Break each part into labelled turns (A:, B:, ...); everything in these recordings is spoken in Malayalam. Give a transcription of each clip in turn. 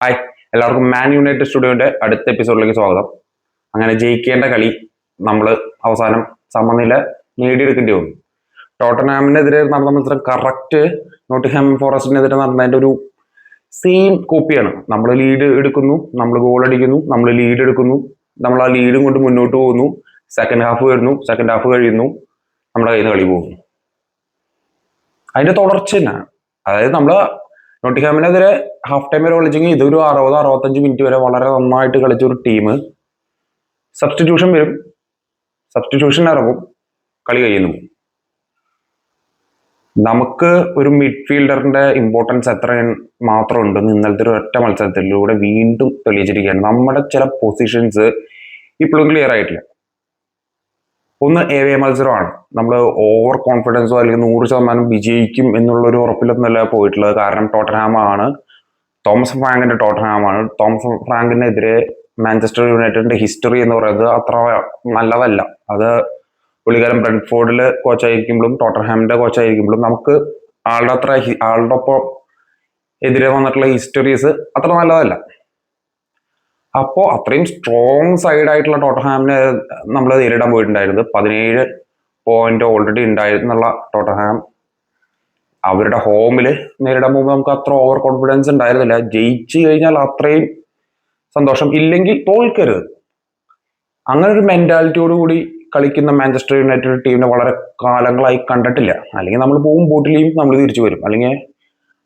A: ഹായ് എല്ലാവർക്കും മാൻ യുണൈറ്റഡ് സ്റ്റുഡിയോന്റെ അടുത്ത എപ്പിസോഡിലേക്ക് സ്വാഗതം. അങ്ങനെ ജയിക്കേണ്ട കളി നമ്മൾ അവസാനം സമനില നേടിയെടുക്കേണ്ടി വന്നു. ടോട്ടനാമിനെതിരെ നടന്ന മത്സരം കറക്റ്റ് നോട്ടിഹാം ഫോറസ്റ്റിനെതിരെ നടന്നതിന്റെ ഒരു സെയിം കോപ്പിയാണ് നമ്മൾ ലീഡ് എടുക്കുന്നു നമ്മൾ ഗോൾ അടിക്കുന്നു നമ്മൾ ലീഡ് എടുക്കുന്നു നമ്മൾ ആ ലീഡും കൊണ്ട് മുന്നോട്ട് പോകുന്നു. സെക്കൻഡ് ഹാഫ് വരുന്നു സെക്കൻഡ് ഹാഫ് കഴിയുന്നു നമ്മുടെ കയ്യിൽ നിന്ന് കളി പോകുന്നു. അതിന്റെ തുടർച്ച തന്നെയാണ് അതായത് നമ്മൾ നോട്ടിഹാമിനെതിരെ ഹാഫ് ടൈം വരെ കളിച്ചെങ്കിൽ ഇതൊരു അറുപത് അറുപത്തഞ്ച് മിനിറ്റ് വരെ വളരെ നന്നായിട്ട് കളിച്ച ഒരു ടീം സബ്സ്റ്റിറ്റ്യൂഷൻ വരും. സബ്സ്റ്റിറ്റ്യൂഷൻ ഇറങ്ങും. കളി കഴിയുന്നു. നമുക്ക് ഒരു മിഡ്ഫീൽഡറിന്റെ ഇമ്പോർട്ടൻസ് എത്ര മാത്രം ഉണ്ട് ഇന്നലത്തെ ഒരു ഒറ്റ മത്സരത്തിലൂടെ വീണ്ടും തെളിയിച്ചിരിക്കുകയാണ്. നമ്മുടെ ചില പൊസിഷൻസ് ഇപ്പോഴും ക്ലിയർ ആയിട്ടില്ല. ഒന്ന് എ വേ മത്സരമാണ്. നമ്മൾ ഓവർ കോൺഫിഡൻസോ അല്ലെങ്കിൽ നൂറ് ശതമാനം വിജയിക്കും എന്നുള്ളൊരു ഉറപ്പിലൊന്നുമല്ല പോയിട്ടുള്ളത്. കാരണം ടോട്ടനാമാണ് തോമസ് ഫ്രാങ്കിന്റെ ടോട്ടനാമാണ് തോമസ് ഫ്രാങ്കിനെതിരെ മാഞ്ചസ്റ്റർ യുണൈറ്റഡിന്റെ ഹിസ്റ്ററി എന്ന് പറയുന്നത് അത്ര നല്ലതല്ല. അത് പുള്ളിക്കാരൻ ബ്രെഡ്ഫോർഡിൽ കോച്ചായിരിക്കുമ്പോഴും ടോട്ടർഹാമിന്റെ കോച്ചായിരിക്കുമ്പോഴും നമുക്ക് ആളുടെ അത്ര ആളുടെ ഒപ്പം എതിരെ വന്നിട്ടുള്ള ഹിസ്റ്ററീസ് അത്ര നല്ലതല്ല. അപ്പോൾ അത്രയും സ്ട്രോങ് സൈഡ് ആയിട്ടുള്ള ടോട്ടൻഹാമിനെ നമ്മൾ നേരിടാൻ പോയിട്ടുണ്ടായിരുന്നത് പതിനേഴ് പോയിന്റ് ഓൾറെഡി ഉണ്ടായിരുന്നുള്ള ടോട്ടൻഹാം അവരുടെ ഹോമിൽ നേരിടാൻ പോകുമ്പോൾ നമുക്ക് അത്ര ഓവർ കോൺഫിഡൻസ് ഉണ്ടായിരുന്നില്ല. ജയിച്ചു കഴിഞ്ഞാൽ അത്രയും സന്തോഷം ഇല്ലെങ്കിൽ തോൽക്കരുത്. അങ്ങനെ ഒരു മെന്റാലിറ്റിയോട് കൂടി കളിക്കുന്ന മാഞ്ചസ്റ്റർ യുണൈറ്റഡ് ടീമിനെ വളരെ കാലങ്ങളായി കണ്ടിട്ടില്ല. അല്ലെങ്കിൽ നമ്മൾ പോകും ബോട്ടിലെയും നമ്മൾ തിരിച്ചു വരും. അല്ലെങ്കിൽ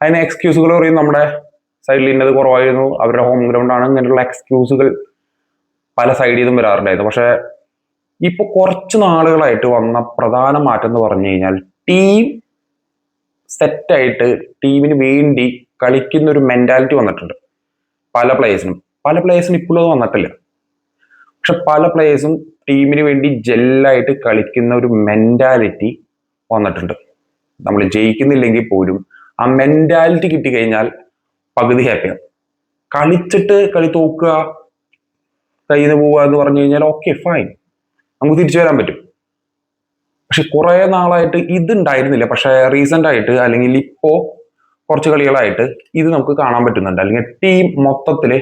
A: അതിന് എക്സ്ക്യൂസുകൾ പറയും നമ്മുടെ സൈഡിൽ ഇന്നത് കുറവായിരുന്നു. അവരുടെ ഹോം ഗ്രൗണ്ട് ആണ്. ഇങ്ങനെയുള്ള എക്സ്ക്യൂസുകൾ പല സൈഡിൽ നിന്നും വരാറുണ്ടായിരുന്നു. പക്ഷെ ഇപ്പൊ കുറച്ച് നാളുകളായിട്ട് വന്ന പ്രധാന മാറ്റം എന്ന് പറഞ്ഞു കഴിഞ്ഞാൽ ടീം സെറ്റായിട്ട് ടീമിന് വേണ്ടി കളിക്കുന്ന ഒരു മെന്റാലിറ്റി വന്നിട്ടുണ്ട്. പല പ്ലേയേഴ്സിനും പല പ്ലേയേഴ്സിനും ഇപ്പോഴും അത് വന്നിട്ടില്ല. പക്ഷെ പല പ്ലേയേഴ്സും ടീമിന് വേണ്ടി ജെല്ലായിട്ട് കളിക്കുന്ന ഒരു മെന്റാലിറ്റി വന്നിട്ടുണ്ട്. നമ്മൾ ജയിക്കുന്നില്ലെങ്കിൽ പോലും ആ മെന്റാലിറ്റി കിട്ടിക്കഴിഞ്ഞാൽ പകുതി ഹാപ്പിയാണ് കളിച്ചിട്ട് കളി തോക്കുക കയ്യിൽ നിന്ന് പോവുക എന്ന് പറഞ്ഞു കഴിഞ്ഞാൽ ഓക്കെ ഫൈൻ നമുക്ക് തിരിച്ചു വരാൻ പറ്റും. പക്ഷെ കുറെ നാളായിട്ട് ഇതുണ്ടായിരുന്നില്ല. പക്ഷെ റീസെന്റ് ആയിട്ട് അല്ലെങ്കിൽ ഇപ്പോ കുറച്ച് കളികളായിട്ട് ഇത് നമുക്ക് കാണാൻ പറ്റുന്നുണ്ട്. അല്ലെങ്കിൽ ടീം മൊത്തത്തിൽ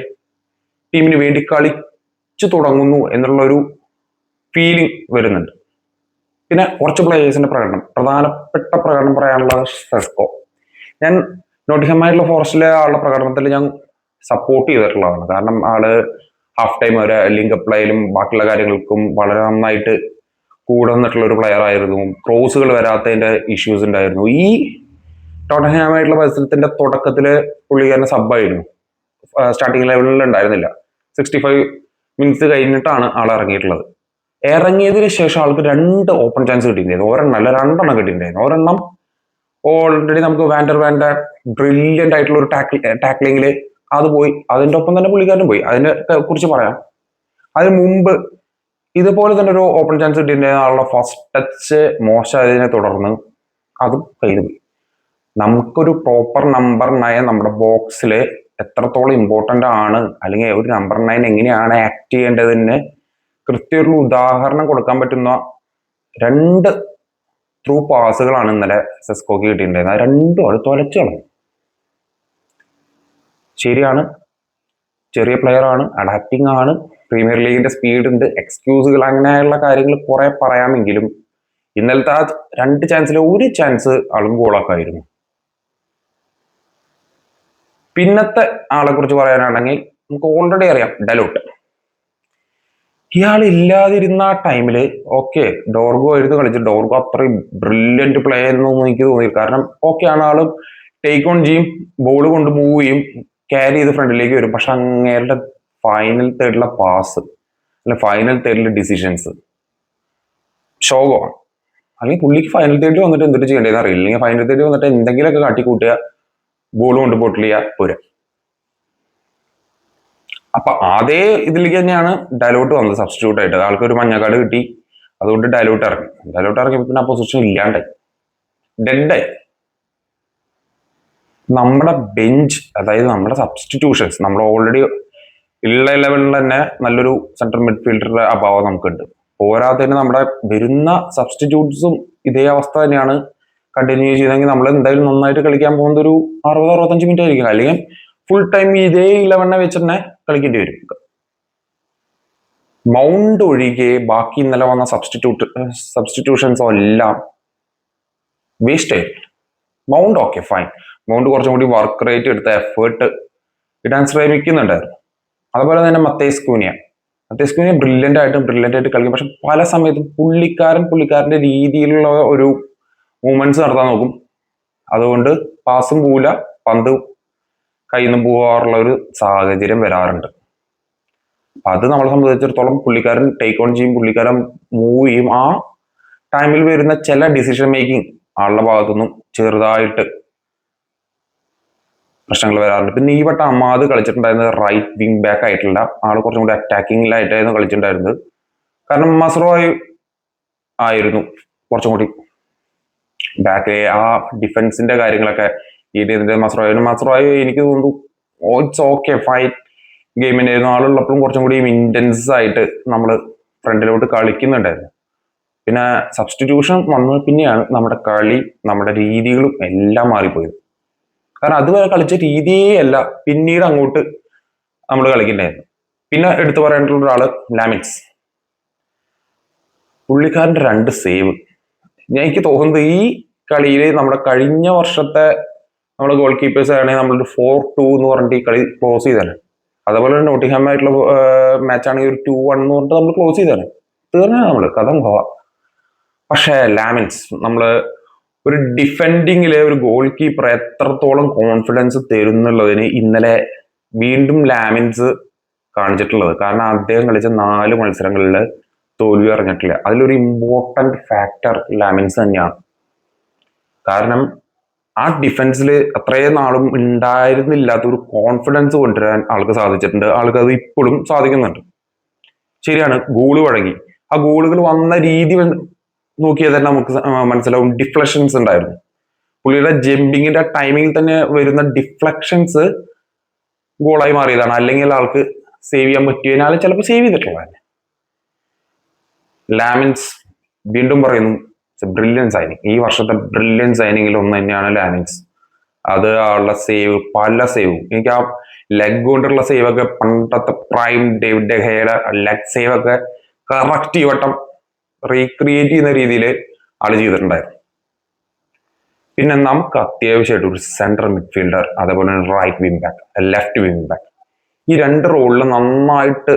A: ടീമിന് വേണ്ടി കളിച്ചു തുടങ്ങുന്നു എന്നുള്ള ഒരു ഫീലിംഗ് വരുന്നുണ്ട്. പിന്നെ കുറച്ച് പ്ലേയേഴ്സിന്റെ പ്രകടനം. പ്രധാനപ്പെട്ട പ്രകടനം പറയാനുള്ള സെസ്കോ ഞാൻ നോട്ടിഹമായിട്ടുള്ള ഫോറസ്റ്റിലെ ആളുടെ പ്രകടനത്തിൽ ഞാൻ സപ്പോർട്ട് ചെയ്തിട്ടുള്ളതാണ്. കാരണം ആൾ ഹാഫ് ടൈം വരെ ലിങ്ക് അപ്ലൈയിലും ബാക്കിയുള്ള കാര്യങ്ങൾക്കും വളരെ നന്നായിട്ട് കൂടെ നിന്നിട്ടുള്ള ഒരു പ്ലെയർ ആയിരുന്നു. ക്രോസുകൾ വരാത്തതിന്റെ ഇഷ്യൂസ് ഉണ്ടായിരുന്നു. ഈ ടോട്ടൻഹാമായിട്ടുള്ള മത്സരത്തിന്റെ തുടക്കത്തിൽ പുള്ളിക്കാരൻ സബായിരുന്നു സ്റ്റാർട്ടിംഗ് ലെവലിൽ ഉണ്ടായിരുന്നില്ല. സിക്സ്റ്റി ഫൈവ് മിനിറ്റ്സ് കഴിഞ്ഞിട്ടാണ് ആൾ ഇറങ്ങിയിട്ടുള്ളത്. ഇറങ്ങിയതിന് ശേഷം ആൾക്ക് രണ്ട് ഓപ്പൺ ചാൻസ് കിട്ടിയിട്ടുണ്ടായിരുന്നു. ഒരെണ്ണം അല്ല രണ്ടെണ്ണം കിട്ടിയിട്ടുണ്ടായിരുന്നു. ഒരെണ്ണം ഓൾറെഡി നമുക്ക് വാൻഡർ വാൻഡ ബ്രില്യന്റ് ആയിട്ടുള്ള ഒരു ടാക്കിൾ ടാക്ലിങ്ങിൽ അത് പോയി. അതിന്റെ ഒപ്പം തന്നെ പുള്ളിക്കാരനും പോയി. അതിനെ കുറിച്ച് പറയാം. അതിന് മുമ്പ് ഇതുപോലെ തന്നെ ഒരു ഓപ്പൺ ചാൻസ് കിട്ടിയിട്ടുണ്ടായിരുന്ന ആളുടെ ഫസ്റ്റ് ടച്ച് മോശമായതിനെ തുടർന്ന് അത് കയ്യിൽ പോയി നമുക്കൊരു പ്രോപ്പർ നമ്പർ നയൻ നമ്മുടെ ബോക്സിൽ എത്രത്തോളം ഇമ്പോർട്ടന്റ് ആണ് അല്ലെങ്കിൽ ഒരു നമ്പർ നയൻ എങ്ങനെയാണ് ആക്ട് ചെയ്യേണ്ടതിന് കൃത്യൊരു ഉദാഹരണം കൊടുക്കാൻ പറ്റുന്ന രണ്ട് ത്രൂ പാസുകളാണ് ഇന്നലെ സെസ്കോക്ക് കിട്ടിയിട്ടുണ്ടായിരുന്നത്. രണ്ടും അത് തുലച്ചു കളഞ്ഞു ശരിയാണ്. ചെറിയ പ്ലെയർ ആണ് അഡാപ്റ്റിംഗ് ആണ്. പ്രീമിയർ ലീഗിന്റെ സ്പീഡ് ഉണ്ട്. എക്സ്ക്യൂസുകൾ അങ്ങനെയുള്ള കാര്യങ്ങൾ കുറെ പറയാമെങ്കിലും ഇന്നലത്തെ ആ രണ്ട് ചാൻസിൽ ഒരു ചാൻസ് ആളും ഗോളാക്കായിരുന്നു പിന്നത്തെ ആളെ കുറിച്ച് പറയാനാണെങ്കിൽ നമുക്ക് ഓൾറെഡി അറിയാം ഡലോട്ട്. ഇയാൾ ഇല്ലാതിരുന്ന ആ ടൈമിൽ ഓക്കെ ഡോർഗോ ആയിരുന്നു കളിച്ച് ഡോർഗോ അത്രയും ബ്രില്യന്റ് പ്ലേ എന്നൊന്നും എനിക്ക് തോന്നി കാരണം ഓക്കെ ആണ് ആൾ ടേക്ക് ഓൺ ചെയ്യും ബോൾ കൊണ്ട് മൂവ് ചെയ്യും. ക്യാരി ചെയ്ത് ഫ്രണ്ടിലേക്ക് വരും. പക്ഷെ അങ്ങേരുടെ ഫൈനൽ തേർഡിലെ പാസ് അല്ലെ ഫൈനൽ തേർഡിലെ ഡിസിഷൻസ് ശോകമാണ് അല്ലെങ്കിൽ പുള്ളിക്ക് ഫൈനൽ തേർഡിൽ വന്നിട്ട് എന്തിട്ട് ചെയ്യേണ്ടതെന്ന് അറിയില്ല അല്ലെങ്കിൽ ഫൈനൽ തേർഡിൽ വന്നിട്ട് എന്തെങ്കിലുമൊക്കെ കാട്ടിക്കൂട്ടുക ബോൾ കൊണ്ട് പൊട്ടില്ല പോരാ. അപ്പൊ അതേ ഇതിലേക്ക് തന്നെയാണ് ഡയലോട്ട് വന്നത് സബ്സ്റ്റിറ്റ്യൂട്ട് ആയിട്ട്. ആൾക്ക് ഒരു മഞ്ഞക്കാട് കിട്ടി. അതുകൊണ്ട് ഡയലോട്ട് ഇറങ്ങി. ഡയലോട്ട് ഇറങ്ങിയപ്പോൾ പിന്നെ ആ പൊസിഷൻ ഇല്ലാണ്ടായി. ഡെഡായി നമ്മുടെ ബെഞ്ച് അതായത് നമ്മുടെ സബ്സ്റ്റിറ്റ്യൂഷൻസ് നമ്മൾ ഓൾറെഡി ഉള്ള ലെവലിൽ തന്നെ നല്ലൊരു സെൻട്രൽ മിഡ്ഫീൽഡറുടെ അഭാവം നമുക്കുണ്ട്. പോരാത്തതിന് നമ്മുടെ വരുന്ന സബ്സ്റ്റിറ്റ്യൂട്ട്സും ഇതേ അവസ്ഥ തന്നെയാണ് കണ്ടിന്യൂ ചെയ്തെങ്കിൽ നമ്മൾ എന്തായാലും നന്നായിട്ട് കളിക്കാൻ പോകുന്നത് ഒരു അറുപത് അറുപത്തഞ്ച് മിനിറ്റ് ആയിരിക്കും. അല്ലെങ്കിൽ ഫുൾ ടൈം ഇതേ ഇലവണ്ണ വെച്ച് തന്നെ കളിക്കേണ്ടി വരും. മൗണ്ട് ഒഴികെ ബാക്കി ഇന്നലെ വന്ന സബ്സ്റ്റിറ്റ്യൂട്ട് സബ്സ്റ്റിറ്റ്യൂഷൻസോ എല്ലാം വേസ്റ്റ് ആയി. മൗണ്ട് ഓക്കെ ഫൈൻ മൗണ്ട് കുറച്ചും കൂടി വർക്ക് റേറ്റ് എടുത്ത എഫേർട്ട് ഇടാൻ ശ്രമിക്കുന്നുണ്ടായിരുന്നു. അതുപോലെ തന്നെ മത്തേസ് കൂനിയ മത്തേസ് കൂനിയ ബ്രില്യന്റ് ആയിട്ടും ബ്രില്യന്റ് ആയിട്ട് കളിക്കും. പക്ഷെ പല സമയത്തും പുള്ളിക്കാരൻ പുള്ളിക്കാരന്റെ രീതിയിലുള്ള ഒരു മൂവ്മെന്റ്സ് നടത്താൻ നോക്കും. അതുകൊണ്ട് പാസും പോവില്ല. പന്ത് കയ്യിൽ നിന്ന് പോകാറുള്ള ഒരു സാഹചര്യം വരാറുണ്ട്. അത് നമ്മളെ സംബന്ധിച്ചിടത്തോളം പുള്ളിക്കാരൻ ടേക്ക് ഓൺ ചെയ്യും പുള്ളിക്കാരൻ മൂവ് ചെയ്യും. ആ ടൈമിൽ വരുന്ന ചില ഡിസിഷൻ മേക്കിംഗ് ആളുടെ ഭാഗത്തുനിന്നും ചെറുതായിട്ട് പ്രശ്നങ്ങൾ വരാറുണ്ട്. പിന്നെ ഈ വട്ടം അമാദ് കളിച്ചിട്ടുണ്ടായിരുന്നത് റൈറ്റ് വിങ് ബാക്ക് ആയിട്ടുള്ള ആൾ കുറച്ചും കൂടി അറ്റാക്കിങ്ങിലായിട്ടായിരുന്നു കളിച്ചിട്ടുണ്ടായിരുന്നത്. കാരണം മസറോയി ആയിരുന്നു കുറച്ചും കൂടി ബാക്ക് ആ ഡിഫൻസിന്റെ കാര്യങ്ങളൊക്കെ ഈ രീതിയിൽ മസറോയി. മസറോയി എനിക്ക് തോന്നുന്നു ഇറ്റ്സ് ഓക്കെ ഫൈറ്റ് ഗെയിമിനായിരുന്നു ആളുള്ളപ്പോഴും കുറച്ചും കൂടി ഇന്റൻസ് ആയിട്ട് നമ്മൾ ഫ്രണ്ടിലോട്ട് കളിക്കുന്നുണ്ടായിരുന്നു. പിന്നെ സബ്സ്റ്റിറ്റ്യൂഷൻ വന്നത് പിന്നെയാണ് നമ്മുടെ കളി നമ്മുടെ രീതികളും എല്ലാം മാറിപ്പോയത്. കാരണം അതുവരെ കളിച്ച രീതിയേ അല്ല. പിന്നീട് അങ്ങോട്ട് നമ്മൾ കളിക്കണ്ടായിരുന്നു. പിന്നെ എടുത്തു പറയാനുള്ള ഒരാൾ ലാമിക്സ് പുള്ളിക്കാരന്റെ രണ്ട് സേവ് എനിക്ക് തോന്നുന്നത് ഈ കളിയിൽ നമ്മുടെ കഴിഞ്ഞ വർഷത്തെ നമ്മൾ ഗോൾ കീപ്പേഴ്സ് ആണെങ്കിൽ നമ്മളൊരു ഫോർ ടു എന്ന് പറഞ്ഞിട്ട് ഈ കളി ക്ലോസ് ചെയ്താണ് അതേപോലെ തന്നെ നോട്ടിഹാം ആയിട്ടുള്ള മാച്ച് ആണെങ്കിൽ ഒരു ടു വൺ എന്ന് പറഞ്ഞിട്ട് നമ്മൾ ക്ലോസ് ചെയ്താണ് തീർന്നാണ് നമ്മൾ കഥം പോവാം പക്ഷേ ലാമിൻസ് നമ്മൾ ഒരു ഡിഫെൻഡിങ്ങിലെ ഒരു ഗോൾ കീപ്പർ എത്രത്തോളം കോൺഫിഡൻസ് തരുന്നുള്ളതിന് ഇന്നലെ വീണ്ടും ലാമിൻസ് കാണിച്ചിട്ടുള്ളത്. കാരണം അദ്ദേഹം കളിച്ച നാല് മത്സരങ്ങളിൽ തോൽവി അറിഞ്ഞിട്ടില്ല. അതിലൊരു ഇമ്പോർട്ടന്റ് ഫാക്ടർ ലാമിൻസ് തന്നെയാണ്. കാരണം ആ ഡിഫൻസിൽ അത്രയും നാളും ഉണ്ടായിരുന്നില്ലാത്ത ഒരു കോൺഫിഡൻസ് കൊണ്ടുവരാൻ ആൾക്ക് സാധിച്ചിട്ടുണ്ട്. ആൾക്ക് അത് ഇപ്പോഴും സാധിക്കുന്നുണ്ട്. ശരിയാണ് ഗോൾ വഴങ്ങി. ആ ഗോളുകൾ വന്ന രീതി നോക്കിയാൽ തന്നെ നമുക്ക് മനസ്സിലാവും ഡിഫ്ലക്ഷൻസ് ഉണ്ടായിരുന്നു. പുള്ളിയുടെ ജമ്പിങ്ങിന്റെ ടൈമിങ്ങിൽ തന്നെ വരുന്ന ഡിഫ്ലക്ഷൻസ് ഗോളായി മാറിയതാണ്. അല്ലെങ്കിൽ ആൾക്ക് സേവ് ചെയ്യാൻ പറ്റിയതിനാൽ ചിലപ്പോൾ സേവ് ചെയ്തിട്ടുള്ളതന്നെ ലാമിൻസ് വീണ്ടും പറയുന്നു ബ്രില്യൻ സൈനിങ് ഈ വർഷത്തെ ബ്രില്യൻ സൈനിങ്ങിൽ ഒന്ന് തന്നെയാണ് ലാമിൻസ് അത് ആളുടെ സേവ് പല സേവും എനിക്ക് ആ ലെഗ് കൊണ്ടുള്ള സേവൊക്കെ പണ്ടത്തെ പ്രൈം ഡേവിഡ് ഡെഹയുടെ ലെഗ് സേവൊക്കെ കറക്റ്റ് ഈ വട്ടം റീക്രിയേറ്റ് ചെയ്യുന്ന രീതിയിൽ ആൾ ചെയ്തിട്ടുണ്ടായിരുന്നു. പിന്നെ നമുക്ക് അത്യാവശ്യമായിട്ട് ഒരു സെൻട്രൽ മിഡ്ഫീൽഡർ അതേപോലെ right wing back left wing back ഈ രണ്ട് റോളിൽ നന്നായിട്ട്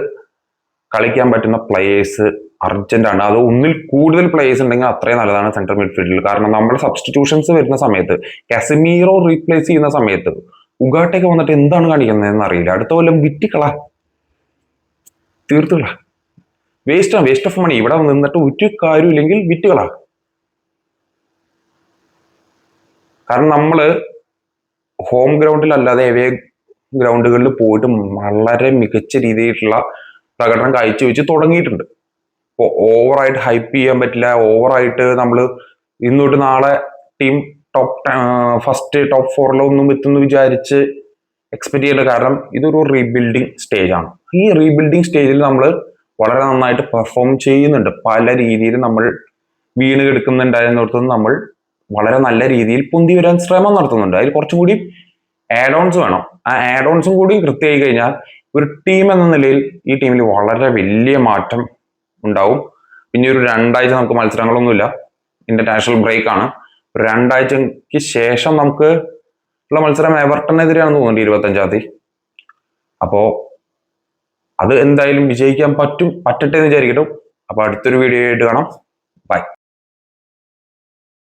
A: കളിക്കാൻ പറ്റുന്ന പ്ലേയേഴ്സ് അർജന്റ് ആണ്. അത് ഒന്നിൽ കൂടുതൽ പ്ലേയേഴ്സ് ഉണ്ടെങ്കിൽ അത്രയും നല്ലതാണ് സെൻട്രൽ മിഡ്ഫീൽഡിൽ കാരണം നമ്മൾ സബ്സ്റ്റിറ്റ്യൂഷൻസ് വരുന്ന സമയത്ത് കാസമീറോ റീപ്ലേസ് ചെയ്യുന്ന സമയത്ത് ഉഗാട്ടൊക്കെ വന്നിട്ട് എന്താണ് കാണിക്കുന്നതെന്ന് അറിയില്ല. അടുത്ത കൊല്ലം വിറ്റിക്കള. തീർത്തുകള വേസ്റ്റ് ആണ് വേസ്റ്റ് ഓഫ് മണി ഇവിടെ നിന്നിട്ട് ഒരു കാര്യമില്ലെങ്കിൽ വിറ്റുകളാ കാരണം നമ്മൾ ഹോം ഗ്രൗണ്ടിൽ അല്ലാതെ എവേ ഗ്രൗണ്ടുകളിൽ പോയിട്ട് വളരെ മികച്ച രീതിയിലുള്ള പ്രകടനം കാഴ്ചവെച്ച് തുടങ്ങിയിട്ടുണ്ട്. ഇപ്പോൾ ഓവറായിട്ട് ഹൈപ്പ് ചെയ്യാൻ പറ്റില്ല ഓവറായിട്ട് നമ്മൾ ഇന്നോട്ട് നാളെ ടീം ടോപ്പ് ഫസ്റ്റ് ടോപ്പ് ഫോറിലൊന്നും എത്തുമെന്ന് വിചാരിച്ച് എക്സ്പെക്ട് ചെയ്യേണ്ട കാരണം ഇതൊരു റീബിൽഡിങ് സ്റ്റേജ് ആണ്. ഈ റീബിൽഡിങ് സ്റ്റേജിൽ നമ്മൾ വളരെ നന്നായിട്ട് പെർഫോം ചെയ്യുന്നുണ്ട്. പല രീതിയിൽ നമ്മൾ വീണ് കിടക്കുന്നുണ്ടായിരുന്നിടത്ത് നമ്മൾ വളരെ നല്ല രീതിയിൽ പൊന്തി വരാൻ ശ്രമം നടത്തുന്നുണ്ട്. അതിൽ കുറച്ചും കൂടി ആഡ് ഓൺസ് വേണം. ആ ആഡ് കൂടി കൃത്യമായി കഴിഞ്ഞാൽ ഒരു ടീം എന്ന നിലയിൽ ഈ ടീമിൽ വളരെ വലിയ മാറ്റം ഉണ്ടാവും. പിന്നെ ഒരു രണ്ടാഴ്ച നമുക്ക് മത്സരങ്ങളൊന്നുമില്ല. ഇന്റർനാഷണൽ ബ്രേക്ക് ആണ്. രണ്ടാഴ്ചക്ക് ശേഷം നമുക്ക് ഉള്ള മത്സരം എവർട്ടനെതിരെയാണെന്ന് തോന്നുന്നുണ്ട് ഇരുപത്തഞ്ചാം തീയതി. അപ്പോ അത് എന്തായാലും വിജയിക്കാൻ പറ്റും പറ്റട്ടെ എന്ന് വിചാരിക്കട്ടും അപ്പൊ അടുത്തൊരു വീഡിയോ ആയിട്ട് കാണാം. ബൈ